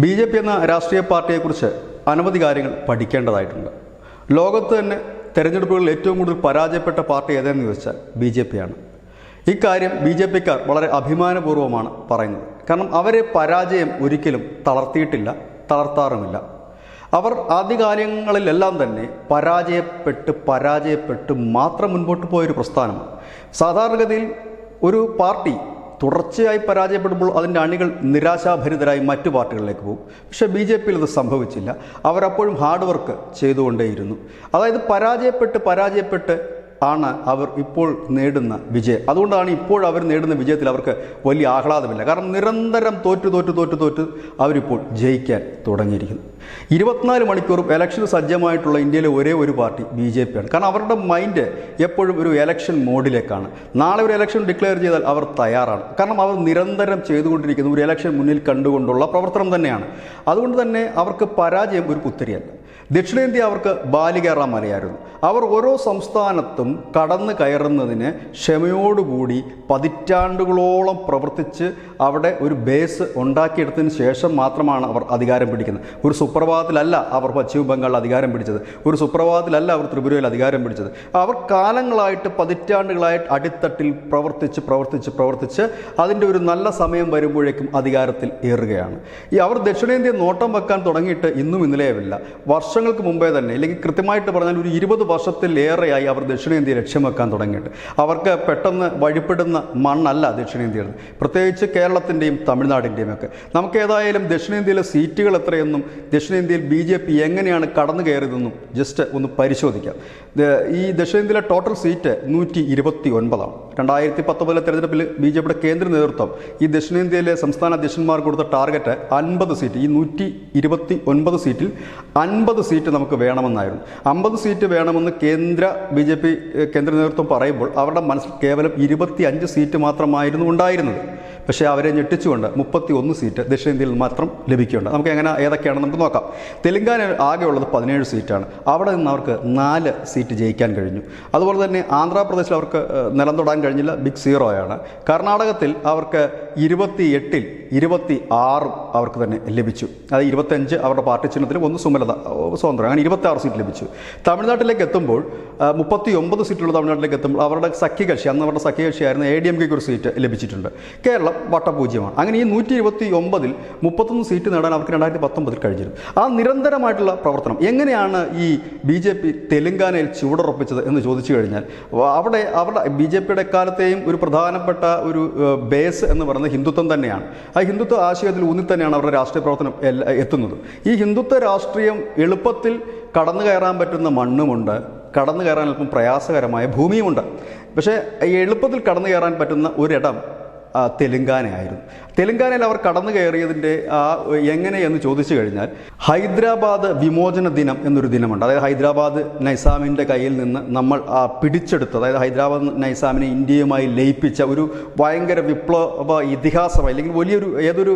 B J P എന്ന രാഷ്ട്രീയ പാർട്ടിയെക്കുറിച്ച് അനവധി കാര്യങ്ങൾ പഠിക്കേണ്ടതായിട്ടുണ്ട്. ലോകത്ത് തന്നെ തെരഞ്ഞെടുപ്പുകളിൽ ഏറ്റവും കൂടുതൽ പരാജയപ്പെട്ട പാർട്ടി ഏതെന്ന് ചോദിച്ചാൽ ബി ജെ പി ആണ്. ഇക്കാര്യം ബി ജെ പിക്കാർ വളരെ അഭിമാനപൂർവമാണ് പറയുന്നത്. കാരണം അവരെ പരാജയം ഒരിക്കലും തളർത്തിയിട്ടില്ല തളർത്താറുമില്ല. അവർ ആദ്യകാലങ്ങളിലെല്ലാം തന്നെ പരാജയപ്പെട്ട് പരാജയപ്പെട്ട് മാത്രം മുൻപോട്ട് പോയൊരു പ്രസ്ഥാനമാണ്. സാധാരണഗതിയിൽ ഒരു പാർട്ടി തുടർച്ചയായി പരാജയപ്പെടുമ്പോൾ അതിന്റെ അണികൾ നിരാശാഭരിതരായി മറ്റു പാർട്ടികളിലേക്ക് പോകും. പക്ഷേ ബി ജെ പിയിൽ ഇത് സംഭവിച്ചില്ല അവരപ്പോഴും ഹാർഡ് വർക്ക് ചെയ്തുകൊണ്ടേയിരുന്നു. അതായത് പരാജയപ്പെട്ട് പരാജയപ്പെട്ട് ആണ് അവർ ഇപ്പോൾ നേടുന്ന വിജയം. അതുകൊണ്ടാണ് ഇപ്പോൾ അവർ നേടുന്ന വിജയത്തിൽ അവർക്ക് വലിയ ആഹ്ലാദമില്ല. കാരണം നിരന്തരം തോറ്റു തോറ്റു തോറ്റു തോറ്റു അവരിപ്പോൾ ജയിക്കാൻ തുടങ്ങിയിരിക്കുന്നു. ഇരുപത്തിനാല് മണിക്കൂറും ഇലക്ഷന് സജ്ജമായിട്ടുള്ള ഇന്ത്യയിലെ ഒരേ ഒരു പാർട്ടി ബി ജെ പിയാണ് കാരണം അവരുടെ മൈൻഡ് എപ്പോഴും ഒരു ഇലക്ഷൻ മോഡിലേക്കാണ് നാളെ ഒരു ഇലക്ഷൻ ഡിക്ലെയർ ചെയ്താൽ അവർ തയ്യാറാണ്. കാരണം അവർ നിരന്തരം ചെയ്തുകൊണ്ടിരിക്കുന്ന ഒരു ഇലക്ഷൻ മുന്നിൽ കണ്ടുകൊണ്ടുള്ള പ്രവർത്തനം തന്നെയാണ്. അതുകൊണ്ട് തന്നെ അവർക്ക് പരാജയം ഒരു പുത്തരിയല്ല. ദക്ഷിണേന്ത്യ അവർക്ക് ബാലികേരള മലയായിരുന്നു. അവർ ഓരോ സംസ്ഥാനത്തും കടന്നു കയറുന്നതിന് ക്ഷമയോടുകൂടി പതിറ്റാണ്ടുകളോളം പ്രവർത്തിച്ച് അവിടെ ഒരു ബേസ് ഉണ്ടാക്കിയെടുത്തതിന് ശേഷം മാത്രമാണ് അവർ അധികാരം പിടിക്കുന്നത്. ഒരു സുപ്രഭാതത്തിലല്ല അവർ പശ്ചിമ ബംഗാളിൽ അധികാരം പിടിച്ചത്. ഒരു സുപ്രഭാതത്തിലല്ല അവർ ത്രിപുരയിൽ അധികാരം പിടിച്ചത്. അവർ കാലങ്ങളായിട്ട് പതിറ്റാണ്ടുകളായിട്ട് അടിത്തട്ടിൽ പ്രവർത്തിച്ച് പ്രവർത്തിച്ച് പ്രവർത്തിച്ച് അതിന്റെ ഒരു നല്ല സമയം വരുമ്പോഴേക്കും അധികാരത്തിൽ ഏറുകയാണ്. ഈ അവർ ദക്ഷിണേന്ത്യ നോട്ടം വെക്കാൻ തുടങ്ങിയിട്ട് ഇന്നും ഇന്നലെയുമില്ല. വർഷങ്ങൾക്ക് മുമ്പേ തന്നെ അല്ലെങ്കിൽ കൃത്യമായിട്ട് പറഞ്ഞാൽ ഒരു ഇരുപത് വർഷത്തിലേറെയായി അവർ ദക്ഷിണേന്ത്യ ലക്ഷ്യം വെക്കാൻ തുടങ്ങിയിട്ട്. അവർക്ക് പെട്ടെന്ന് വഴിപ്പെടുന്ന മണ്ണല്ല ദക്ഷിണേന്ത്യയിൽ പ്രത്യേകിച്ച് കേരളത്തിന്റെയും തമിഴ്നാടിന്റെയും ഒക്കെ. നമുക്ക് ഏതായാലും ദക്ഷിണേന്ത്യയിലെ സീറ്റുകൾ എത്രയെന്നും ദക്ഷിണേന്ത്യയിൽ ബി എങ്ങനെയാണ് കടന്നു കയറിയതെന്നും ജസ്റ്റ് ഒന്ന് പരിശോധിക്കാം. ഈ ദക്ഷിണേന്ത്യയിലെ ടോട്ടൽ സീറ്റ് നൂറ്റി ഇരുപത്തി ഒൻപതാണ് രണ്ടായിരത്തി പത്തൊമ്പതിലെ തെരഞ്ഞെടുപ്പിൽ ബി ജെ പിയുടെ കേന്ദ്ര നേതൃത്വം ഈ ദക്ഷിണേന്ത്യയിലെ സംസ്ഥാന അധ്യക്ഷന്മാർ കൊടുത്ത ടാർഗറ്റ് അൻപത് സീറ്റ് ഈ നൂറ്റി ഇരുപത്തി ഒൻപത് സീറ്റിൽ അൻപത് സീറ്റ് നമുക്ക് വേണമെന്നായിരുന്നു. അമ്പത് സീറ്റ് വേണമെന്ന് കേന്ദ്ര ബി ജെ പി കേന്ദ്ര നേതൃത്വം പറയുമ്പോൾ അവരുടെ മനസ്സിൽ കേവലം ഇരുപത്തി അഞ്ച് സീറ്റ് മാത്രമായിരുന്നു ഉണ്ടായിരുന്നത്. പക്ഷേ അവരെ ഞെട്ടിച്ചുകൊണ്ട് മുപ്പത്തി ഒന്ന് സീറ്റ് ദക്ഷിണേന്ത്യയിൽ മാത്രം ലഭിക്കുന്നുണ്ട് നമുക്ക് എങ്ങനെ ഏതൊക്കെയാണെന്ന് നമുക്ക് നോക്കാം. തെലങ്കാന ആകെയുള്ളത് പതിനേഴ് സീറ്റാണ്. അവിടെ നിന്ന് അവർക്ക് നാല് സീറ്റ് ജയിക്കാൻ കഴിഞ്ഞു. അതുപോലെ തന്നെ ആന്ധ്രാപ്രദേശിൽ അവർക്ക് നിലം തൊടാൻ കഴിഞ്ഞില്ല. ബിഗ് സീറോയാണ്. കർണാടകത്തിൽ അവർക്ക് ഇരുപത്തി എട്ടിൽ ഇരുപത്തി ആറും അവർക്ക് തന്നെ ലഭിച്ചു. അത് ഇരുപത്തഞ്ച് അവരുടെ പാർട്ടി ചിഹ്നത്തിൽ ഒന്ന് സുമലത സ്വതന്ത്രം. അങ്ങനെ ഇരുപത്തി ആറ് സീറ്റ് ലഭിച്ചു. തമിഴ്നാട്ടിലേക്ക് എത്തുമ്പോൾ മുപ്പത്തി ഒമ്പത് സീറ്റുള്ള തമിഴ്നാട്ടിലേക്ക് എത്തുമ്പോൾ അവരുടെ സഖ്യകക്ഷി അന്ന് അവരുടെ സഖ്യകക്ഷിയായിരുന്ന എ ഡി എം കെക്ക് ഒരു സീറ്റ് ലഭിച്ചിട്ടുണ്ട്. കേരളം വട്ടപൂജ്യമാണ്. അങ്ങനെ ഈ നൂറ്റി ഇരുപത്തി ഒമ്പതിൽ മുപ്പത്തൊന്ന് സീറ്റ് നേടാൻ അവർക്ക് രണ്ടായിരത്തി പത്തൊമ്പതിൽ കഴിഞ്ഞിരുന്നു. ആ നിരന്തരമായിട്ടുള്ള പ്രവർത്തനം എങ്ങനെയാണ് ഈ ബി ജെ പി തെലുങ്കാനയിൽ ചുവടുറപ്പിച്ചത് എന്ന് ചോദിച്ചു കഴിഞ്ഞാൽ അവിടെ അവരുടെ ബി ജെ പിയുടെ കാലത്തെയും ഒരു പ്രധാനപ്പെട്ട ഒരു ബേസ് എന്ന് പറയുന്നത് ഹിന്ദുത്വം തന്നെയാണ്. ആ ഹിന്ദുത്വ ആശയത്തിൽ ഊന്നി തന്നെയാണ് അവരുടെ രാഷ്ട്രീയ പ്രവർത്തനം എത്തുന്നത്. ഈ ഹിന്ദുത്വ രാഷ്ട്രീയം എളുപ്പത്തിൽ കടന്നു കയറാൻ പറ്റുന്ന മണ്ണുമുണ്ട് കടന്നു കയറാൻ അല്പം പ്രയാസകരമായ ഭൂമിയുമുണ്ട്. പക്ഷേ എളുപ്പത്തിൽ കടന്നു കയറാൻ പറ്റുന്ന ഒരിടം തെലുങ്കാനയായിരുന്നു. തെലുങ്കാനയിൽ അവർ കടന്നു കയറിയതിന്റെ ആ എങ്ങനെ എന്ന് ചോദിച്ചു കഴിഞ്ഞാൽ ഹൈദരാബാദ് വിമോചന ദിനം എന്നൊരു ദിനമുണ്ട്. അതായത് ഹൈദരാബാദ് നൈസാമിന്റെ കയ്യിൽ നിന്ന് നമ്മൾ പിടിച്ചെടുത്ത് അതായത് ഹൈദരാബാദ് നൈസാമിനെ ഇന്ത്യയുമായി ലയിപ്പിച്ച ഒരു ഭയങ്കര വിപ്ലവ ഇതിഹാസമായി അല്ലെങ്കിൽ വലിയൊരു ഏതൊരു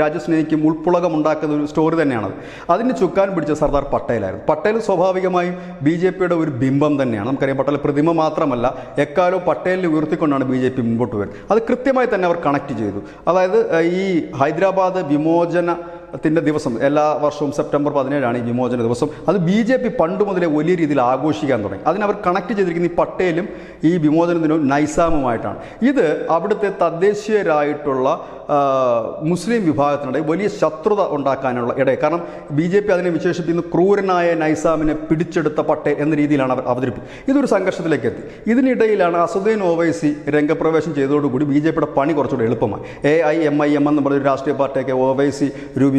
രാജ്യസ്നേഹിക്കും ഉൾപ്പുളകം ഉണ്ടാക്കുന്ന ഒരു സ്റ്റോറി തന്നെയാണത്. അതിന് ചുക്കാൻ പിടിച്ച സർദാർ പട്ടേലായിരുന്നു. പട്ടേൽ സ്വാഭാവികമായും ബി ജെ പിയുടെ ഒരു ബിംബം തന്നെയാണ്. നമുക്കറിയാം പട്ടേൽ പ്രതിമ മാത്രമല്ല എക്കാലോ പട്ടേലിനെ ഉയർത്തിക്കൊണ്ടാണ് ബി ജെ പി മുമ്പോട്ട് വരുന്നത് അത് കൃത്യമായി തന്നെ അവർ കണക്ട് ചെയ്തു. അതായത് ഏഹ്, ഈ ഹൈദരാബാദ് വിമോചന ത്തിന്റെ ദിവസം എല്ലാ വർഷവും സെപ്റ്റംബർ പതിനേഴാണ് ഈ വിമോചന ദിവസം. അത് ബി ജെ പി പണ്ട് മുതലേ വലിയ രീതിയിൽ ആഘോഷിക്കാൻ തുടങ്ങി. അതിനവർ കണക്ട് ചെയ്തിരിക്കുന്ന ഈ പട്ടേലും ഈ വിമോചന ദിനവും നൈസാമുമായിട്ടാണ്. ഇത് അവിടുത്തെ തദ്ദേശീയരായിട്ടുള്ള മുസ്ലിം വിഭാഗത്തിനിടെ വലിയ ശത്രുത ഉണ്ടാക്കാനുള്ള ഇടയെ. കാരണം ബി ജെ പി അതിനെ വിശേഷിപ്പിക്കുന്ന ക്രൂരനായ നൈസാമിനെ പിടിച്ചെടുത്ത പട്ടേൽ എന്ന രീതിയിലാണ് അവർ അവതരിപ്പിച്ചത് ഇതൊരു സംഘർഷത്തിലേക്ക് എത്തി. ഇതിനിടയിലാണ് അസുദ്ദീൻ ഒവൈസി രംഗപ്രവേശം ചെയ്തതോടുകൂടി ബി ജെ പിയുടെ പണി കുറച്ചുകൂടി എളുപ്പമായി. A I M I M എന്ന് പറഞ്ഞൊരു രാഷ്ട്രീയ പാർട്ടിയൊക്കെ ഓവൈസി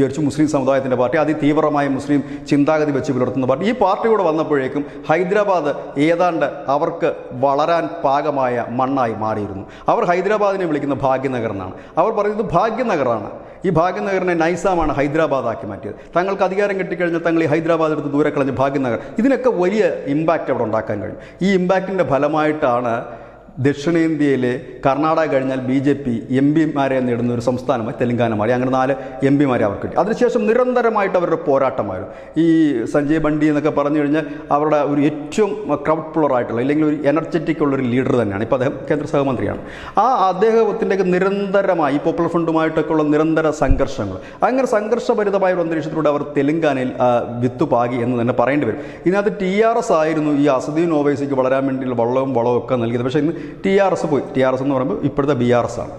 രൂപീകരിച്ചു മുസ്ലിം സമുദായത്തിന്റെ പാർട്ടി അതിതീവ്രമായ മുസ്ലിം ചിന്താഗതി വെച്ച് പുലർത്തുന്ന പാർട്ടി. ഈ പാർട്ടി കൂടെ വന്നപ്പോഴേക്കും ഹൈദരാബാദ് ഏതാണ്ട് അവർക്ക് വളരാൻ പാകമായ മണ്ണായി മാറിയിരുന്നു. അവർ ഹൈദരാബാദിനെ വിളിക്കുന്ന ഭാഗ്യനഗർ എന്നാണ് അവർ പറയുന്നത് ഭാഗ്യനഗറാണ്. ഈ ഭാഗ്യനഗറിനെ നൈസാമാണ് ഹൈദരാബാദ് ആക്കി മാറ്റിയത്. തങ്ങൾക്ക് അധികാരം കിട്ടിക്കഴിഞ്ഞാൽ തങ്ങൾ ഈ ഹൈദരാബാദ് എടുത്ത് ദൂരെ കളഞ്ഞ് ഭാഗ്യനഗർ. ഇതിനൊക്കെ വലിയ ഇമ്പാക്റ്റ് അവിടെ ഉണ്ടാക്കാൻ കഴിയും. ഈ ഇമ്പാക്റ്റിന്റെ ഫലമായിട്ടാണ് ദക്ഷിണേന്ത്യയിലെ കർണാടക കഴിഞ്ഞാൽ ബി ജെ പി എം പിമാരെ നേടുന്ന ഒരു സംസ്ഥാനമായി തെലങ്കാന മാറി. അങ്ങനെ നാല് എം പിമാരെ അവർക്ക് കിട്ടി. അതിനുശേഷം നിരന്തരമായിട്ട് അവരുടെ പോരാട്ടമായിരുന്നു. ഈ സഞ്ജയ് ബണ്ടി എന്നൊക്കെ പറഞ്ഞു കഴിഞ്ഞാൽ അവരുടെ ഒരു ഏറ്റവും ക്രൗഡ് പുള്ളർ ആയിട്ടുള്ള അല്ലെങ്കിൽ ഒരു എനർജറ്റിക് ഉള്ള ഒരു ലീഡർ തന്നെയാണ്. ഇപ്പോൾ അദ്ദേഹം കേന്ദ്ര സഹമന്ത്രിയാണ്. ആ അദ്ദേഹത്തിന്റെയൊക്കെ നിരന്തരമായി പോപ്പുലർ ഫ്രണ്ടുമായിട്ടൊക്കെ ഉള്ള നിരന്തര സംഘർഷങ്ങൾ. അങ്ങനെ സംഘർഷഭരിതമായ ഒരു അന്തരീക്ഷത്തിലൂടെ അവർ തെലങ്കാനയിൽ വിത്തുപാകി വിത്ത് പാകി എന്ന് തന്നെ പറയേണ്ടി വരും. ഇതിനകത്ത് ടി ആർ എസ് ആയിരുന്നു ഈ അസദീൻ ഓവൈസിക്ക് വളരാൻ വേണ്ടിയുള്ള വള്ളവും വളവും ഒക്കെ നൽകിയത്. പക്ഷേ ഇന്ന് ടി ആർ എസ് പോയി. ടി ആർ എസ് എന്ന് പറയുമ്പോൾ ഇപ്പോഴത്തെ ബി ആർ എസ് ആണ്.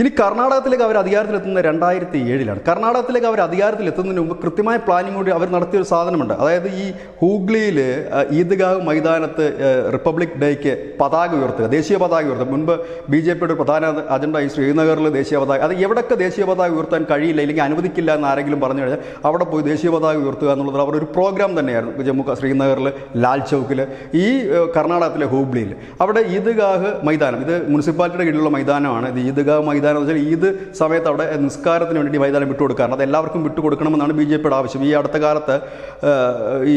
ഇനി കർണാടകത്തിലേക്ക് അവർ അധികാരത്തിലെത്തുന്നത് രണ്ടായിരത്തി ഏഴിലാണ് കർണാടകത്തിലേക്ക് അവർ അധികാരത്തിലെത്തുന്നതിന് മുമ്പ് കൃത്യമായ പ്ലാനിംഗ് കൂടി അവർ നടത്തിയ ഒരു സാധനമുണ്ട്. അതായത് ഈ ഹൂഗ്ലിയിൽ ഈദ്ഗാഹ് മൈതാനത്ത് റിപ്പബ്ലിക് ഡേക്ക് പതാക ഉയർത്തുക ദേശീയ പതാക ഉയർത്തുക. മുൻപ് ബി ജെ പിയുടെ പ്രധാന അജണ്ട ഈ ശ്രീനഗറിൽ ദേശീയ പതാക. അത് എവിടെയൊക്കെ ദേശീയ പതാക ഉയർത്താൻ കഴിയില്ല അല്ലെങ്കിൽ അനുവദിക്കില്ല എന്ന് ആരെങ്കിലും പറഞ്ഞു കഴിഞ്ഞാൽ അവിടെ പോയി ദേശീയ പതാക ഉയർത്തുക എന്നുള്ളത് അവർ ഒരു പ്രോഗ്രാം തന്നെയായിരുന്നു. ജമ്മു ശ്രീനഗറിൽ ലാൽ ചൗക്കിൽ ഈ കർണാടകത്തിലെ ഹൂബ്ലിയിൽ അവിടെ ഈദ്ഗാഹ് മൈതാനം ഇത് മുനിസിപ്പാലിറ്റിയുടെ കീഴിലുള്ള മൈതാനമാണ്. ഇത് ഈദ്ഗാഹ് മൈതാനം എന്ന് വെച്ചാൽ ഈദ് സമയത്ത് അവിടെ നിസ്കാരത്തിന് വേണ്ടി മൈതാനം വിട്ടുകൊടുക്കാറുണ്ട് അത് എല്ലാവർക്കും വിട്ടുകൊടുക്കണമെന്നാണ് ബി ജെ പിയുടെ ആവശ്യം. ഈ അടുത്ത കാലത്ത് ഈ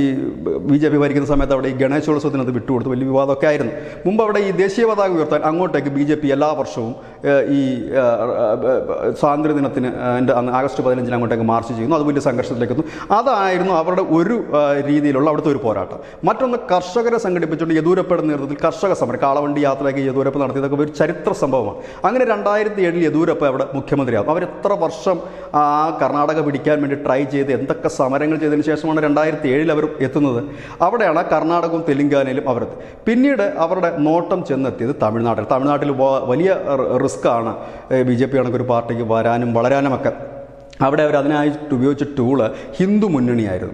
ബി ജെ പി ഭരിക്കുന്ന സമയത്ത് അവിടെ ഈ ഗണേശോത്സവത്തിന് അത് വിട്ടുകൊടുത്ത്. വലിയ വിവാദമൊക്കെ ആയിരുന്നു. മുമ്പ് അവിടെ ഈ ദേശീയ പതാക ഉയർത്താൻ അങ്ങോട്ടേക്ക് ബി ജെ പി എല്ലാ വർഷവും ഈ സ്വാതന്ത്ര്യ ദിനത്തിന് എന്റെ ആഗസ്റ്റ് പതിനഞ്ചിന് അങ്ങോട്ടേക്ക് മാർച്ച് ചെയ്യുന്നു. അത് വലിയ സംഘർഷത്തിലേക്ക് എത്തും അതായിരുന്നു അവരുടെ ഒരു രീതിയിലുള്ള അവിടുത്തെ ഒരു പോരാട്ടം. മറ്റൊന്ന് കർഷകരെ സംഘടിപ്പിച്ചുകൊണ്ട് യദൂരപ്പയുടെ നേതൃത്വത്തിൽ കർഷക സമരം കാളവണ്ടി യാത്രയൊക്കെ യദൂരപ്പ് നടത്തിയതൊക്കെ ഒരു ചരിത്ര സംഭവമാണ്. അങ്ങനെ രണ്ടായിരത്തി ഏഴിൽ യെദൂരപ്പ അവിടെ മുഖ്യമന്ത്രിയാകും. അവർ എത്ര വർഷം ആ കർണാടക പിടിക്കാൻ വേണ്ടി ട്രൈ ചെയ്ത് എന്തൊക്കെ സമരങ്ങൾ ചെയ്തതിന് ശേഷമാണ് രണ്ടായിരത്തി ഏഴിൽ അവർ എത്തുന്നത്. അവിടെയാണ് കർണാടകവും തെലുങ്കാനയിലും അവർ എത്തി. പിന്നീട് അവരുടെ നോട്ടം ചെന്നെത്തിയത് തമിഴ്നാട്ടിൽ. തമിഴ്നാട്ടിൽ വലിയ റിസ്ക് ആണ്. ബി ജെ പി കണക്കൊരു പാർട്ടിക്ക് വരാനും വളരാനുമൊക്കെ. അവിടെ അവർ അതിനായിട്ട് ഉപയോഗിച്ച ടൂൾ ഹിന്ദു മുന്നണിയായിരുന്നു.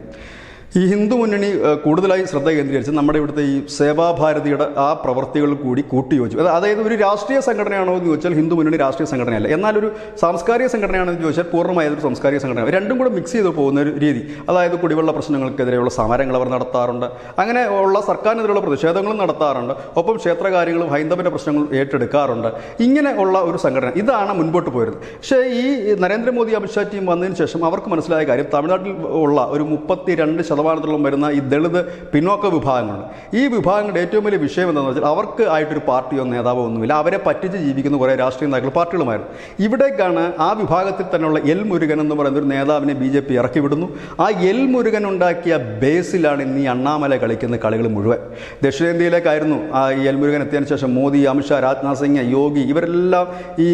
ഈ ഹിന്ദു മുന്നണി കൂടുതലായി ശ്രദ്ധ കേന്ദ്രീകരിച്ച് നമ്മുടെ ഇവിടുത്തെ ഈ സേവാഭാരതിയുടെ ആ പ്രവർത്തികൾ കൂടി കൂട്ടിയോജിച്ചു അത് അതായത് ഒരു രാഷ്ട്രീയ സംഘടനയാണോ എന്ന് ചോദിച്ചാൽ ഹിന്ദു മുന്നണി രാഷ്ട്രീയ സംഘടനയല്ല. എന്നാൽ ഒരു സാംസ്കാരിക സംഘടനയാണെന്ന് ചോദിച്ചാൽ പൂർണമായ ഒരു സാംസ്കാരിക സംഘടന രണ്ടും കൂടെ മിക്സ് ചെയ്ത് പോകുന്ന ഒരു രീതി. അതായത് കുടിവെള്ള പ്രശ്നങ്ങൾക്കെതിരെയുള്ള സമരങ്ങൾ അവർ നടത്താറുണ്ട്. അങ്ങനെ ഉള്ള സർക്കാരിനെതിരെയുള്ള പ്രതിഷേധങ്ങളും നടത്താറുണ്ട്. ഒപ്പം ക്ഷേത്രകാര്യങ്ങളും ഹൈന്ദവന്റെ പ്രശ്നങ്ങളും ഏറ്റെടുക്കാറുണ്ട്. ഇങ്ങനെ ഉള്ള ഒരു സംഘടന. ഇതാണ് മുൻപോട്ട് പോയത് പക്ഷേ ഈ നരേന്ദ്രമോദി അമിത്ഷാ ടീം വന്നതിന് ശേഷം അവർക്ക് മനസ്സിലായ കാര്യം തമിഴ്നാട്ടിൽ ഉള്ള ഒരു മുപ്പത്തി രണ്ട് ശതമാനത്തോളം വരുന്ന ഈ ദളിത് പിന്നോക്ക വിഭാഗങ്ങളുണ്ട് ഈ വിഭാഗങ്ങളുടെ ഏറ്റവും വലിയ വിഷയം എന്താണെന്ന് വെച്ചാൽ അവർക്ക് ആയിട്ടൊരു പാർട്ടിയോ നേതാവോ ഒന്നുമില്ല. അവരെ പറ്റിച്ച് ജീവിക്കുന്ന കുറേ രാഷ്ട്രീയ നേതാക്കൾ പാർട്ടികളുമായിരുന്നു. ഇവിടേക്കാണ് ആ വിഭാഗത്തിൽ തന്നെയുള്ള എൽ മുരുകൻ എന്ന് പറയുന്ന ഒരു നേതാവിനെ ബി ജെ പി ഇറക്കി വിടുന്നു. ആ എൽ മുരുകൻ ഉണ്ടാക്കിയ ബേസിലാണ് ഇന്ന് ഈ അണ്ണാമല കളിക്കുന്ന കളികൾ മുഴുവൻ. ദക്ഷിണേന്ത്യയിലേക്കായിരുന്നു ആ എൽ മുരുകൻ എത്തിയതിനു ശേഷം മോദി അമിത്ഷാ രാജ്നാഥ് സിംഗ് യോഗി ഇവരെല്ലാം ഈ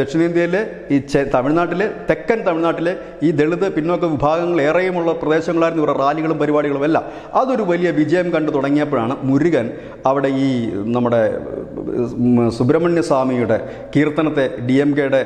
ദക്ഷിണേന്ത്യയിലെ ഈ തമിഴ്നാട്ടിലെ തെക്കൻ തമിഴ്നാട്ടിലെ ഈ ദളിത് പിന്നോക്ക വിഭാഗങ്ങൾ ഏറെയുമുള്ള പ്രദേശങ്ങളായിരുന്നു ഇവരുടെ റാലികളും പരിപാടികളും എല്ലാം. അതൊരു വലിയ വിജയം കണ്ടു തുടങ്ങിയപ്പോഴാണ് മുരുകൻ അവിടെ ഈ നമ്മുടെ സുബ്രഹ്മണ്യ സ്വാമിയുടെ കീർത്തനത്തെ ഡി എം കെയുടെ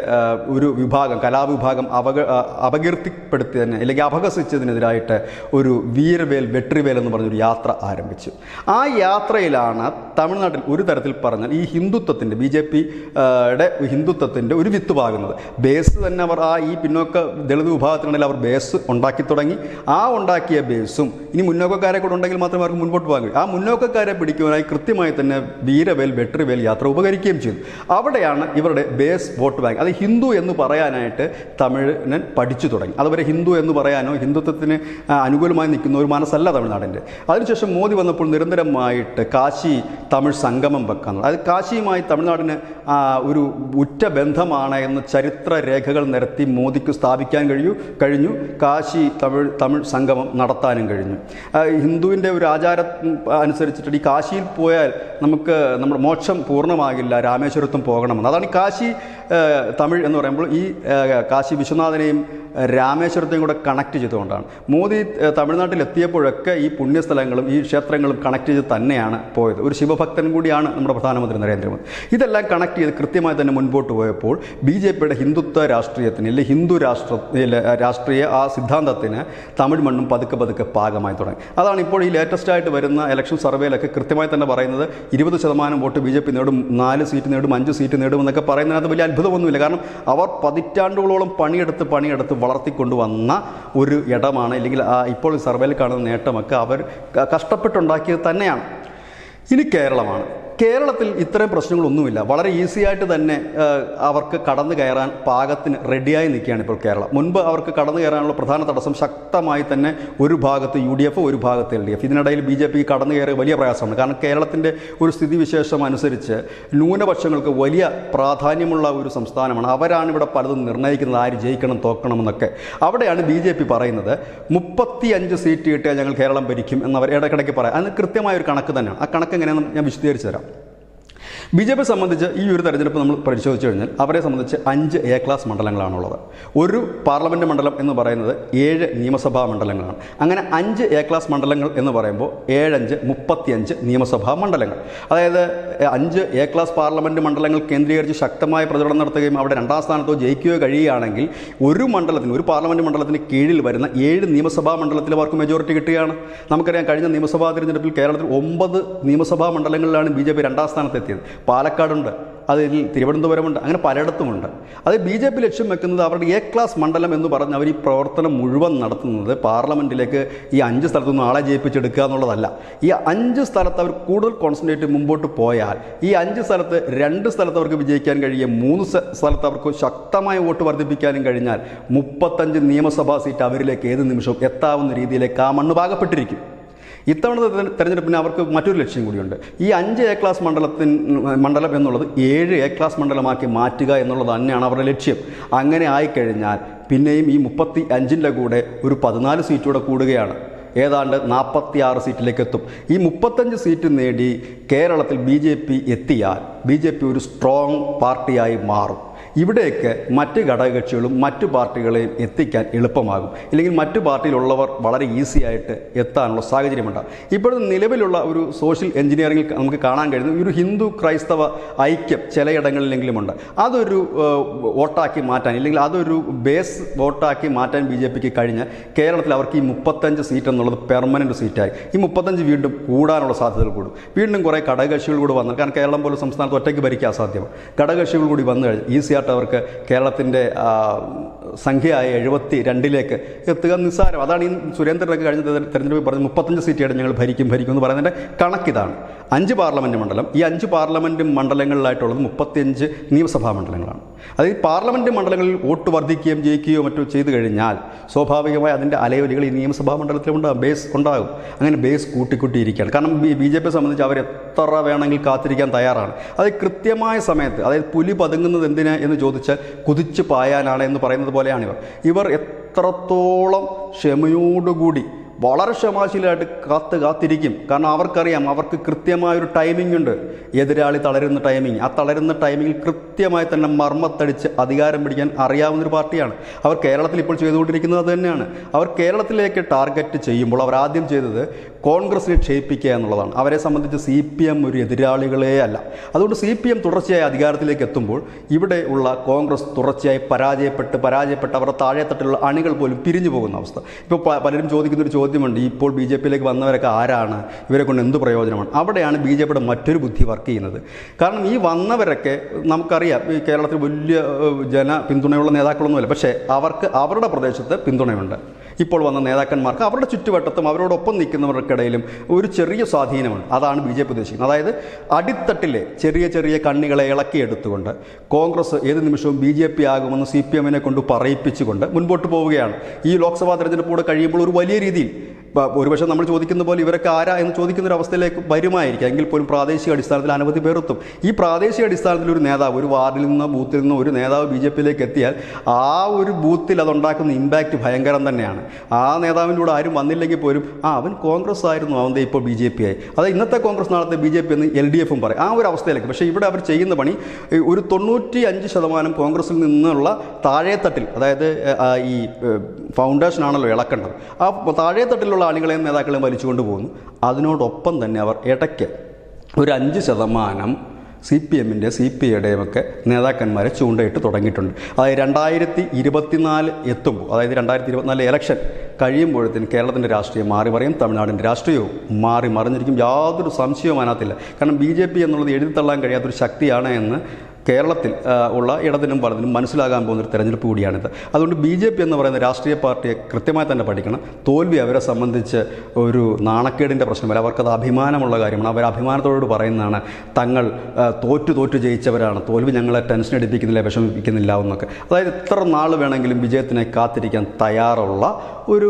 ഒരു വിഭാഗം കലാവിഭാഗം അപക അപകീർത്തിപ്പെടുത്തിയതിന് അല്ലെങ്കിൽ അപഹസിച്ചതിനെതിരായിട്ട് ഒരു വീരവേൽ വെട്രിവേൽ എന്ന് പറഞ്ഞൊരു യാത്ര ആരംഭിച്ചു. ആ യാത്രയിലാണ് തമിഴ്നാട്ടിൽ ഒരു തരത്തിൽ പറഞ്ഞാൽ ഈ ഹിന്ദുത്വത്തിന്റെ ബി ജെ പിയുടെ ഹിന്ദുത്വത്തിന്റെ ഒരു വിത്ത് പാകുന്നത്. ബേസ് തന്നെ അവർ ആ ഈ പിന്നോക്ക ദളിത് വിഭാഗത്തിനുണ്ടെങ്കിൽ അവർ ബേസ് ഉണ്ടാക്കി തുടങ്ങി. ആ ഉണ്ടാക്കിയ ബേസും ഇനി മുന്നോക്കക്കാരെ കൂടെ ഉണ്ടെങ്കിൽ മാത്രമേ അവർക്ക് മുൻപോട്ട് പോകാൻ കഴിയും. ആ മുന്നോക്കക്കാരെ പിടിക്കുവാനായി കൃത്യമായി തന്നെ വീരവേൽ വെട്ടറിവേൽ യാത്ര ഉപകരിക്കുകയും ചെയ്തു. അവിടെയാണ് ഇവരുടെ ബേസ് വോട്ട് ബാങ്ക് അത് ഹിന്ദു എന്ന് പറയാനായിട്ട് തമിഴിനൻ പഠിച്ചു തുടങ്ങി. അതുവരെ ഹിന്ദു എന്ന് പറയാനോ ഹിന്ദുത്വത്തിന് അനുകൂലമായി നിൽക്കുന്ന ഒരു മനസ്സല്ല തമിഴ്നാടിന്റെ. അതിനുശേഷം മോദി വന്നപ്പോൾ നിരന്തരമായിട്ട് കാശി തമിഴ് സംഗമം വെക്കുന്നത്. അത് കാശിയുമായി തമിഴ്നാടിന് ഒരു ഉറ്റ ബന്ധമാണ് എന്ന് ചരിത്ര രേഖകൾ നിരത്തി മോദിക്ക് സ്ഥാപിക്കാൻ കഴിയൂ കഴിഞ്ഞു. കാശി തമിഴ് തമിഴ് സംഗമം നടത്താനും കഴിഞ്ഞു. ഹിന്ദുവിന്റെ ഒരു ആചാര അനുസരിച്ചിട്ട് ഈ കാശിയിൽ പോയാൽ നമുക്ക് നമ്മുടെ മോക്ഷം പൂർണമാകില്ല രാമേശ്വരത്തും പോകണമെന്ന്. അതാണ് കാശി തമിഴ് എന്ന് പറയുമ്പോൾ ഈ കാശി വിശ്വനാഥനെയും രാമേശ്വരത്തെയും കൂടെ കണക്ട് ചെയ്തുകൊണ്ടാണ്. മോദി തമിഴ്നാട്ടിൽ എത്തിയപ്പോഴൊക്കെ ഈ പുണ്യസ്ഥലങ്ങളും ഈ ക്ഷേത്രങ്ങളും കണക്ട് ചെയ്ത് തന്നെയാണ് പോയത്. ഒരു ശിവഭക്തൻ കൂടിയാണ് നമ്മുടെ പ്രധാനമന്ത്രി നരേന്ദ്രമോദി. ഇതെല്ലാം കണക്ട് ചെയ്ത് കൃത്യമായി തന്നെ മുൻപോട്ട് പോയപ്പോൾ ബി ജെ പിയുടെ ഹിന്ദുത്വ രാഷ്ട്രീയത്തിന് അല്ലെങ്കിൽ ഹിന്ദു രാഷ്ട്ര രാഷ്ട്രീയ ആ സിദ്ധാന്തത്തിന് തമിഴ് മണ്ണും പതുക്കെ പതുക്കെ പാകമായി തുടങ്ങി. അതാണ് ഇപ്പോൾ ഈ ലേറ്റസ്റ്റ് ആയിട്ട് വരുന്ന ഇലക്ഷൻ സർവേയിലൊക്കെ കൃത്യമായി തന്നെ പറയുന്നത് ഇരുപത് ശതമാനം വോട്ട് ബി ജെ പി നേടും നാല് സീറ്റ് നേടും അഞ്ച് സീറ്റ് നേടും എന്നൊക്കെ പറയുന്നതിനകത്ത് വലിയ അത്ഭുതമൊന്നുമില്ല. കാരണം അവർ പതിറ്റാണ്ടുകളോളം പണിയെടുത്ത് പണിയെടുത്ത് വളർത്തിക്കൊണ്ടുവന്ന ഒരു ഇടമാണ്. അല്ലെങ്കിൽ ഇപ്പോൾ സർവേയിൽ കാണുന്ന നേട്ടമൊക്കെ അവർ കഷ്ടപ്പെട്ടുണ്ടാക്കിയത് തന്നെയാണ്. ഇനി കേരളമാണ്. കേരളത്തിൽ ഇത്തരം പ്രശ്നങ്ങളൊന്നുമില്ല. വളരെ ഈസി ആയിട്ട് തന്നെ അവർക്ക് കടന്നു കയറാൻ പാകത്തിന് റെഡിയായി നിൽക്കുകയാണ് ഇപ്പോൾ കേരളം. മുൻപ് അവർക്ക് കടന്നു കയറാനുള്ള പ്രധാന തടസ്സം ശക്തമായി തന്നെ ഒരു ഭാഗത്ത് യു ഡി എഫ് ഒരു ഭാഗത്ത് എൽ ഡി എഫ് ഇതിനിടയിൽ ബി ജെ പി കടന്നു കയറിയ വലിയ പ്രയാസമാണ്. കാരണം കേരളത്തിന്റെ ഒരു സ്ഥിതിവിശേഷം അനുസരിച്ച് ന്യൂനപക്ഷങ്ങൾക്ക് വലിയ പ്രാധാന്യമുള്ള ഒരു സംസ്ഥാനമാണ്. അവരാണ് ഇവിടെ പലതും നിർണയിക്കുന്നത്. ആര് ജയിക്കണം തോക്കണമെന്നൊക്കെ അവിടെയാണ് ബി ജെ പി പറയുന്നത് മുപ്പത്തി അഞ്ച് സീറ്റ് കിട്ടിയാൽ ഞങ്ങൾ കേരളം ഭരിക്കും എന്നവർ ഇടയ്ക്കിടയ്ക്ക് പറയാം. അതിന് കൃത്യമായ ഒരു കണക്ക് തന്നെയാണ്. ആ കണക്ക് എങ്ങനെയാണെന്ന് ഞാൻ വിശദീകരിച്ചു തരാം. ബി ജെ പി സംബന്ധിച്ച് ഈ ഒരു തെരഞ്ഞെടുപ്പ് നമ്മൾ പരിശോധിച്ചു കഴിഞ്ഞാൽ അവരെ സംബന്ധിച്ച് അഞ്ച് എ ക്ലാസ് മണ്ഡലങ്ങളാണുള്ളത്. ഒരു പാർലമെന്റ് മണ്ഡലം എന്ന് പറയുന്നത് ഏഴ് നിയമസഭാ മണ്ഡലങ്ങളാണ്. അങ്ങനെ അഞ്ച് എ ക്ലാസ് മണ്ഡലങ്ങൾ എന്ന് പറയുമ്പോൾ ഏഴഞ്ച് മുപ്പത്തിയഞ്ച് നിയമസഭാ മണ്ഡലങ്ങൾ. അതായത് അഞ്ച് എ ക്ലാസ് പാർലമെന്റ് മണ്ഡലങ്ങൾ കേന്ദ്രീകരിച്ച് ശക്തമായ പ്രചരണം നടത്തുകയും അവിടെ രണ്ടാം സ്ഥാനത്തോ ജയിക്കുകയോ കഴിയുകയാണെങ്കിൽ ഒരു മണ്ഡലത്തിന് ഒരു പാർലമെന്റ് മണ്ഡലത്തിന് കീഴിൽ വരുന്ന ഏഴ് നിയമസഭാ മണ്ഡലത്തിൽ അവർക്ക് മെജോറിറ്റി കിട്ടുകയാണ്. നമുക്കറിയാം കഴിഞ്ഞ നിയമസഭാ തിരഞ്ഞെടുപ്പിൽ കേരളത്തിൽ ഒമ്പത് നിയമസഭാ മണ്ഡലങ്ങളിലാണ് ബി ജെ പി രണ്ടാം സ്ഥാനത്തെത്തിയത്. പാലക്കാടുണ്ട് അതിൽ തിരുവനന്തപുരമുണ്ട് അങ്ങനെ പലയിടത്തുമുണ്ട്. അത് ബി ജെ പി ലക്ഷ്യം വെക്കുന്നത് അവരുടെ എ ക്ലാസ് മണ്ഡലം എന്ന് പറഞ്ഞ് അവർ ഈ പ്രവർത്തനം മുഴുവൻ നടത്തുന്നത് പാർലമെന്റിലേക്ക് ഈ അഞ്ച് സ്ഥലത്തുനിന്ന് ആളെ ജയിപ്പിച്ചെടുക്കുക എന്നുള്ളതല്ല. ഈ അഞ്ച് സ്ഥലത്ത് അവർ കൂടുതൽ കോൺസെൻട്രേറ്റ് മുമ്പോട്ട് പോയാൽ ഈ അഞ്ച് സ്ഥലത്ത് രണ്ട് സ്ഥലത്ത് അവർക്ക് വിജയിക്കാൻ കഴിയും മൂന്ന് സ്ഥലത്ത് അവർക്ക് ശക്തമായ വോട്ട് വർദ്ധിപ്പിക്കാനും കഴിഞ്ഞാൽ മുപ്പത്തഞ്ച് നിയമസഭാ സീറ്റ് അവരിലേക്ക് ഏത് നിമിഷവും എത്താവുന്ന രീതിയിലേക്ക് ആ മണ്ണ് പാകപ്പെട്ടിരിക്കും. ഇത്തവണത്തെ തെര- തെരഞ്ഞെടുപ്പിന് അവർക്ക് മറ്റൊരു ലക്ഷ്യം കൂടിയുണ്ട്. ഈ അഞ്ച് എ ക്ലാസ് മണ്ഡലത്തിൻ മണ്ഡലം എന്നുള്ളത് ഏഴ് എ ക്ലാസ് മണ്ഡലമാക്കി മാറ്റുക എന്നുള്ളത് തന്നെയാണ് അവരുടെ ലക്ഷ്യം. അങ്ങനെ ആയിക്കഴിഞ്ഞാൽ പിന്നെയും ഈ മുപ്പത്തി അഞ്ചിന്റെ കൂടെ ഒരു പതിനാല് സീറ്റൂടെ കൂടുകയാണ്. ഏതാണ്ട് നാൽപ്പത്തി ആറ് സീറ്റിലേക്ക് എത്തും ഈ മുപ്പത്തഞ്ച് സീറ്റ് നേടി കേരളത്തിൽ ബി ജെ പി എത്തിയാൽ ബി ജെ പി ഒരു സ്ട്രോങ് പാർട്ടിയായി മാറും. ഇവിടേക്ക് മറ്റ് ഘടകകക്ഷികളും മറ്റു പാർട്ടികളെയും എത്തിക്കാൻ എളുപ്പമാകും. ഇല്ലെങ്കിൽ മറ്റു പാർട്ടിയിലുള്ളവർ വളരെ ഈസി ആയിട്ട് എത്താനുള്ള സാഹചര്യമുണ്ടാകും ഇപ്പോഴത്തെ നിലവിലുള്ള ഒരു സോഷ്യൽ എഞ്ചിനീയറിംഗിൽ നമുക്ക് കാണാൻ കഴിയുന്ന ഒരു ഹിന്ദു ക്രൈസ്തവ ഐക്യം ചിലയിടങ്ങളിലെങ്കിലുമുണ്ട് അതൊരു ഏഹ്, വോട്ടാക്കി മാറ്റാൻ ഇല്ലെങ്കിൽ അതൊരു ബേസ് വോട്ടാക്കി മാറ്റാൻ ബി ജെ പിക്ക് കഴിഞ്ഞാൽ കേരളത്തിൽ അവർക്ക് ഈ മുപ്പത്തഞ്ച് സീറ്റ് എന്നുള്ളത് പെർമനന്റ് സീറ്റായി ഈ മുപ്പത്തഞ്ച് വീണ്ടും കൂടാനുള്ള സാധ്യതകൾ കൂടും. വീണ്ടും കുറേ ഘടകകക്ഷികൾ കൂടി വന്നു. കാരണം കേരളം പോലെ സംസ്ഥാനത്ത് ഒറ്റയ്ക്ക് ഭരിക്കാൻ അസാധ്യമാണ്. ഘടകകക്ഷികൾ കൂടി വന്നു കഴിഞ്ഞാൽ ഈസി ആയിട്ട് അവർക്ക് കേരളത്തിന്റെ സംഖ്യ സംഖ്യയായ എഴുപത്തി രണ്ടിലേക്ക് എത്തുക നിസ്സാരം. അതാണ് ഈ സുരേന്ദ്രനൊക്കെ കഴിഞ്ഞ തെര- തെരഞ്ഞെടുപ്പിൽ പറഞ്ഞ് മുപ്പത്തഞ്ച് സീറ്റായിട്ട് ഞങ്ങൾ ഭരിക്കും ഭരിക്കും എന്ന് പറയുന്നതിന്റെ കണക്കിതാണ്. അഞ്ച് പാർലമെന്റ് മണ്ഡലം. ഈ അഞ്ച് പാർലമെന്റ് മണ്ഡലങ്ങളിലായിട്ടുള്ളത് മുപ്പത്തിയഞ്ച് നിയമസഭാ മണ്ഡലങ്ങളാണ്. അത് ഈ പാർലമെന്റ് മണ്ഡലങ്ങളിൽ വോട്ട് വർദ്ധിക്കുകയും ജയിക്കുകയോ മറ്റോ ചെയ്തു കഴിഞ്ഞാൽ സ്വാഭാവികമായി അതിന്റെ അലയൊലികൾ ഈ നിയമസഭാ മണ്ഡലത്തിലുണ്ടാകും ബേസ് ഉണ്ടാകും. അങ്ങനെ ബേസ് കൂട്ടിക്കൂട്ടിയിരിക്കുകയാണ്. കാരണം ബി ജെ പിയെ സംബന്ധിച്ച് അവർ എത്ര വേണമെങ്കിൽ കാത്തിരിക്കാൻ തയ്യാറാണ്. അത് കൃത്യമായ സമയത്ത് അതായത് പുലി പതുങ്ങുന്നത് എന്തിനാ എന്ന് ചോദിച്ചാൽ കുതിച്ചു പായാനാണ് എന്ന് പറയുന്നത് പോലെയാണ് ഇവർ. ഇവർ എത്രത്തോളം ക്ഷമയോടുകൂടി വളരെ ക്ഷമാശീലമായിട്ട് കാത്ത് കാത്തിരിക്കും. കാരണം അവർക്കറിയാം അവർക്ക് കൃത്യമായൊരു ടൈമിംഗ് ഉണ്ട്. എതിരാളി തളരുന്ന ടൈമിംഗ് ആ തളരുന്ന ടൈമിങ്ങിൽ കൃത്യമായി തന്നെ മർമ്മത്തടിച്ച് അധികാരം പിടിക്കാൻ അറിയാവുന്നൊരു പാർട്ടിയാണ്. അവർ കേരളത്തിൽ ഇപ്പോൾ ചെയ്തുകൊണ്ടിരിക്കുന്നത് അത് തന്നെയാണ്. അവർ കേരളത്തിലേക്ക് ടാർഗറ്റ് ചെയ്യുമ്പോൾ അവർ ആദ്യം ചെയ്തത് കോൺഗ്രസിനെ ക്ഷയിപ്പിക്കുക എന്നുള്ളതാണ്. അവരെ സംബന്ധിച്ച് സി പി എം ഒരു എതിരാളികളേ അല്ല. അതുകൊണ്ട് സി പി എം തുടർച്ചയായി അധികാരത്തിലേക്ക് എത്തുമ്പോൾ ഇവിടെ ഉള്ള കോൺഗ്രസ് തുടർച്ചയായി പരാജയപ്പെട്ട് പരാജയപ്പെട്ട് അവരുടെ താഴെത്തട്ടിലുള്ള അണികൾ പോലും പിരിഞ്ഞു പോകുന്ന അവസ്ഥ. ഇപ്പോൾ പലരും ചോദിക്കുന്നൊരു ചോദ്യമുണ്ട് ഇപ്പോൾ ബി ജെ പിയിലേക്ക് വന്നവരൊക്കെ ആരാണ്? ഇവരെ കൊണ്ട് എന്ത് പ്രയോജനമാണ്? അവിടെയാണ് ബി ജെ പിയുടെ മറ്റൊരു ബുദ്ധി വർക്ക് ചെയ്യുന്നത്. കാരണം ഈ വന്നവരൊക്കെ നമുക്കറിയാം ഈ കേരളത്തിൽ വലിയ ജന പിന്തുണയുള്ള നേതാക്കളൊന്നുമില്ല പക്ഷേ അവർക്ക് അവരുടെ പ്രദേശത്ത് പിന്തുണയുണ്ട്. ഇപ്പോൾ വന്ന നേതാക്കന്മാർക്ക് അവരുടെ ചുറ്റുവട്ടത്തും അവരോടൊപ്പം നിൽക്കുന്നവർക്കിടയിലും ഒരു ചെറിയ സ്വാധീനമുണ്ട്. അതാണ് ബി ജെ പി ഉദ്ദേശിക്കുന്നത്. അതായത് അടിത്തട്ടിലെ ചെറിയ ചെറിയ കണ്ണികളെ ഇളക്കിയെടുത്തുകൊണ്ട് കോൺഗ്രസ് ഏത് നിമിഷവും ബി ജെ പി ആകുമെന്ന് സി പി എമ്മിനെ കൊണ്ട് പറയിപ്പിച്ചുകൊണ്ട് മുൻപോട്ട് പോവുകയാണ്. ഈ ലോക്സഭാ തെരഞ്ഞെടുപ്പ് കൂടെ കഴിയുമ്പോൾ ഒരു വലിയ രീതിയിൽ ഒരുപക്ഷെ നമ്മൾ ചോദിക്കുന്ന പോലെ ഇവരൊക്കെ ആരാ എന്ന് ചോദിക്കുന്ന ഒരു അവസ്ഥയിലേക്ക് വരുമായിരിക്കും. എങ്കിൽ പോലും പ്രാദേശിക അടിസ്ഥാനത്തിൽ അനവധി പേർ എത്തും ഈ പ്രാദേശിക അടിസ്ഥാനത്തിൽ ഒരു നേതാവ് ഒരു വാർഡിൽ നിന്നോ ബൂത്തിൽ നിന്നോ ഒരു നേതാവ് ബി ജെ പിയിലേക്ക് എത്തിയാൽ ആ ഒരു ബൂത്തിൽ അതുണ്ടാക്കുന്ന ഇമ്പാക്റ്റ് ഭയങ്കരം തന്നെയാണ്. ആ നേതാവിന്റെ കൂടെ ആരും വന്നില്ലെങ്കിൽ പോലും ആ അവൻ കോൺഗ്രസ് ആയിരുന്നു അവൻ ദേ ഇപ്പോൾ ബി ജെ പി ആയി. അത് ഇന്നത്തെ കോൺഗ്രസ് നാളത്തെ ബി ജെ പി എന്ന് എൽ ഡി എഫും പറയും. ആ ഒരു അവസ്ഥയിലേക്ക്. പക്ഷേ ഇവിടെ അവർ ചെയ്യുന്ന പണി ഒരു തൊണ്ണൂറ്റി അഞ്ച് ശതമാനം കോൺഗ്രസിൽ നിന്നുള്ള താഴേത്തട്ടിൽ അതായത് ഈ ഫൗണ്ടേഷനാണല്ലോ ഇളക്കേണ്ടത്. ആ താഴേത്തട്ടിലുള്ള ആളുകളെയും നേതാക്കളെയും വലിച്ചുകൊണ്ട് പോകുന്നു. അതിനോടൊപ്പം തന്നെ അവർ ഇടയ്ക്ക് ഒരു അഞ്ച് ശതമാനം സി പി എമ്മിന്റെ സി പി ഐയുടെയും ഒക്കെ നേതാക്കന്മാരെ ചൂണ്ടയിട്ട് തുടങ്ങിയിട്ടുണ്ട്. അതായത് രണ്ടായിരത്തി ഇരുപത്തിനാല് എത്തുമ്പോൾ അതായത് രണ്ടായിരത്തി ഇരുപത്തിനാല് ഇലക്ഷൻ കഴിയുമ്പോഴത്തേന് കേരളത്തിന്റെ രാഷ്ട്രീയം മാറി മറിയും തമിഴ്നാടിന്റെ രാഷ്ട്രീയവും മാറി മറിഞ്ഞിരിക്കും. യാതൊരു സംശയവും അതിനകത്തില്ല. കാരണം ബി ജെ പി എന്നുള്ളത് എഴുതി തള്ളാൻ കഴിയാത്തൊരു ശക്തിയാണ് എന്ന് കേരളത്തിൽ ഉള്ള ഇടതിനും വലതിനും മനസ്സിലാകാൻ പോകുന്ന ഒരു തെരഞ്ഞെടുപ്പ് കൂടിയാണിത്. അതുകൊണ്ട് ബി ജെ പി എന്ന് പറയുന്ന രാഷ്ട്രീയ പാർട്ടിയെ കൃത്യമായി തന്നെ പഠിക്കണം. തോൽവി അവരെ സംബന്ധിച്ച് ഒരു നാണക്കേടിന്റെ പ്രശ്നമല്ല അവർക്കത് അഭിമാനമുള്ള കാര്യമാണ്. അവർ അഭിമാനത്തോട് പറയുന്നതാണ് തങ്ങൾ തോറ്റു തോറ്റു ജയിച്ചവരാണ്. തോൽവി ഞങ്ങളെ ടെൻഷൻ അടിപ്പിക്കുന്നില്ല വിഷമിപ്പിക്കുന്നില്ല എന്നൊക്കെ. അതായത് എത്ര നാൾ വേണമെങ്കിലും വിജയത്തിനെ കാത്തിരിക്കാൻ തയ്യാറുള്ള ഒരു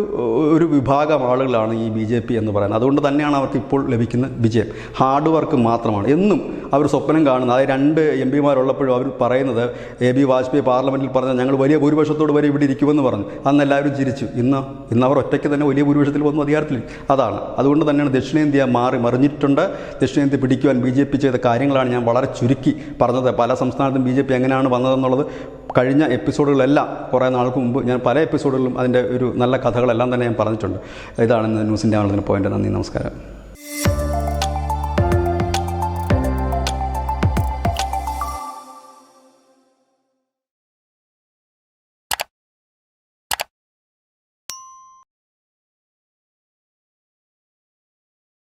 ഒരു വിഭാഗം ആളുകളാണ് ഈ ബി ജെ പി എന്ന് പറയുന്നത്. അതുകൊണ്ട് തന്നെയാണ് അവർക്ക് ഇപ്പോൾ ലഭിക്കുന്ന വിജയം. ഹാർഡ് വർക്ക് മാത്രമാണ്. എന്നും അവർ സ്വപ്നം കാണുന്നത് അതായത് രണ്ട് എം പിമാരുള്ളപ്പോഴും അവർ പറയുന്നത് എ ബി വാജ്പേയി പാർലമെന്റിൽ പറഞ്ഞ ഞങ്ങൾ വലിയ ഭൂരിപക്ഷത്തോട് വരെ ഇവിടെ ഇരിക്കുമെന്ന് പറഞ്ഞു. അന്ന് എല്ലാവരും ചിരിച്ചു. ഇന്ന് ഇന്ന് അവർ ഒറ്റയ്ക്ക് തന്നെ വലിയ ഭൂരിപക്ഷത്തിൽ വന്നു അധികാരത്തിൽ. അതാണ്. അതുകൊണ്ട് തന്നെയാണ് ദക്ഷിണേന്ത്യ മാറി മറിഞ്ഞിട്ടുണ്ട്. ദക്ഷിണേന്ത്യ പിടിക്കുവാൻ ബി ജെ പി ചെയ്ത കാര്യങ്ങളാണ് ഞാൻ വളരെ ചുരുക്കി പറഞ്ഞത്. പല സംസ്ഥാനത്തും ബി ജെ പി എങ്ങനെയാണ് വന്നതെന്നുള്ളത് കഴിഞ്ഞ എപ്പിസോഡുകളെല്ലാം കുറേ നാൾക്ക് മുമ്പ് ഞാൻ പല എപ്പിസോഡുകളിലും അതിന്റെ ഒരു നല്ല കഥകളെല്ലാം തന്നെ ഞാൻ പറഞ്ഞിട്ടുണ്ട്. ഇതാണ് ന്യൂസിന്റെ ആളുടെ പോയിന്റ്. നന്ദി നമസ്കാരം.